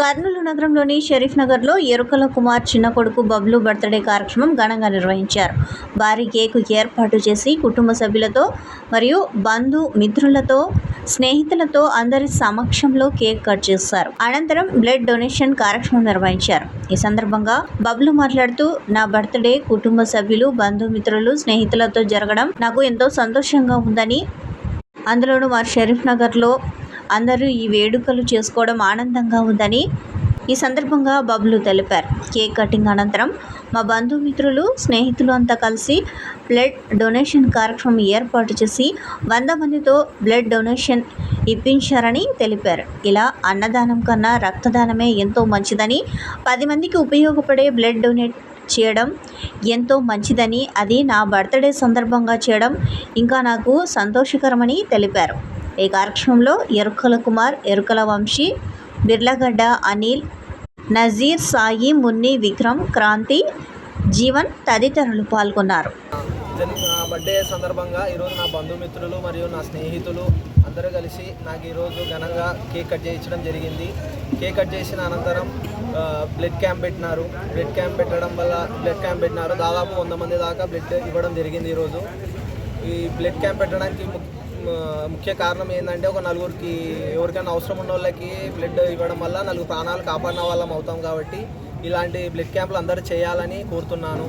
కర్నూలు నగరంలోని షరీఫ్ నగర్లో ఎరుకల కుమార్ చిన్న కొడుకు బబ్లు బర్త్డే కార్యక్రమం ఘనంగా నిర్వహించారు. భారీ కేకు ఏర్పాటు చేసి కుటుంబ సభ్యులతో మరియు బంధు మిత్రులతో స్నేహితులతో అందరి సమక్షంలో కేక్ కట్ చేశారు. అనంతరం బ్లడ్ డొనేషన్ కార్యక్రమం నిర్వహించారు. ఈ సందర్భంగా బబ్లు మాట్లాడుతూ నా బర్త్డే కుటుంబ సభ్యులు బంధుమిత్రులు స్నేహితులతో జరగడం నాకు ఎంతో సంతోషంగా ఉందని. అందులోనూ మా షరీఫ్ నగర్లో అందరూ ఈ వేడుకలు చేసుకోవడం ఆనందంగా ఉందని ఈ సందర్భంగా బబ్లు తెలిపారు. కేక్ కటింగ్ అనంతరం మా బంధుమిత్రులు స్నేహితులు అంతా కలిసి బ్లడ్ డొనేషన్ కార్యక్రమం ఏర్పాటు చేసి వంద మందితో బ్లడ్ డొనేషన్ ఇప్పించారని తెలిపారు. ఇలా అన్నదానం కన్నా రక్తదానమే ఎంతో మంచిదని పది మందికి ఉపయోగపడే బ్లడ్ డొనేట్ చేయడం ఎంతో మంచిదని అది నా బర్త్డే సందర్భంగా చేయడం ఇంకా నాకు సంతోషకరమని తెలిపారు. ఈ కార్యక్రమంలో ఎరుకల కుమార్ ఎరుకల వంశీ బిర్లగడ్డ అనిల్ నజీర్ సాయి మున్ని విక్రమ్ క్రాంతి జీవన్ తదితరులు పాల్గొన్నారు. బర్త్డే సందర్భంగా ఈరోజు నా బంధుమిత్రులు మరియు నా స్నేహితులు అందరూ కలిసి నాకు ఈరోజు ఘనంగా కేక్ కట్ చేయించడం జరిగింది. కేక్ కట్ చేసిన అనంతరం బ్లడ్ క్యాంప్ పెట్టినారు. బ్లడ్ క్యాంప్ పెట్టడం వల్ల బ్లడ్ క్యాంప్ పెట్టినారు. దాదాపు వంద మంది దాకా బ్లడ్ ఇవ్వడం జరిగింది ఈరోజు. ఈ బ్లడ్ క్యాంప్ పెట్టడానికి ముఖ్య కారణం ఏంటంటే ఒక నలుగురికి ఎవరికైనా అవసరం ఉన్న వాళ్ళకి బ్లడ్ ఇవ్వడం వల్ల నలుగురు ప్రాణాలు కాపాడిన వాళ్ళం అవుతాం కాబట్టి ఇలాంటి బ్లడ్ క్యాంపులు అందరూ చేయాలని కోరుతున్నాను.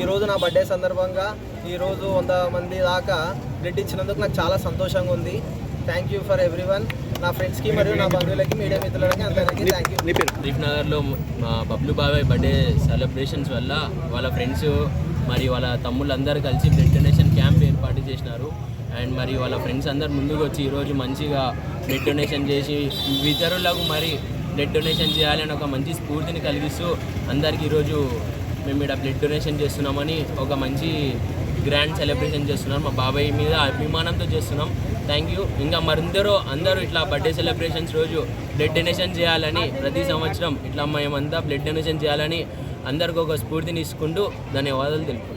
ఈరోజు నా బర్త్డే సందర్భంగా ఈరోజు వంద మంది దాకా బ్లడ్ ఇచ్చినందుకు నాకు చాలా సంతోషంగా ఉంది. థ్యాంక్ యూ ఫర్ ఎవ్రీ నా ఫ్రెండ్స్కి మరియు నా బంధువులకి మీడియా మిత్రులకి అందరికీ థ్యాంక్ యూ రీఫ్ నగర్లో మా బబ్లు బాబాయ్ బర్త్డే సెలబ్రేషన్స్ వల్ల వాళ్ళ ఫ్రెండ్స్ మరి వాళ్ళ తమ్ముళ్ళు అందరూ కలిసి బ్లడ్ డొనేషన్ క్యాంప్ ఏర్పాటు చేసినారు. అండ్ మరి వాళ్ళ ఫ్రెండ్స్ అందరు ముందుకు వచ్చి ఈరోజు మంచిగా బ్లడ్ డొనేషన్ చేసి ఇతరులకు మరి బ్లడ్ డొనేషన్ చేయాలని ఒక మంచి స్ఫూర్తిని కలిగిస్తూ అందరికీ ఈరోజు మేము ఇక్కడ బ్లడ్ డొనేషన్ చేస్తున్నామని ఒక మంచి గ్రాండ్ సెలబ్రేషన్ చేస్తున్నాం మా బాబాయ్ మీద అభిమానంతో చేస్తున్నాం. థ్యాంక్ యూ ఇంకా మరిందరూ అందరూ ఇట్లా బర్త్డే సెలబ్రేషన్స్ రోజు బ్లడ్ డొనేషన్ చేయాలని ప్రతి సంవత్సరం ఇట్లా మేమంతా బ్లడ్ డొనేషన్ చేయాలని అందరికీ ఒక స్ఫూర్తిని ఇచ్చుకుంటూ ధన్యవాదాలు తెలుపు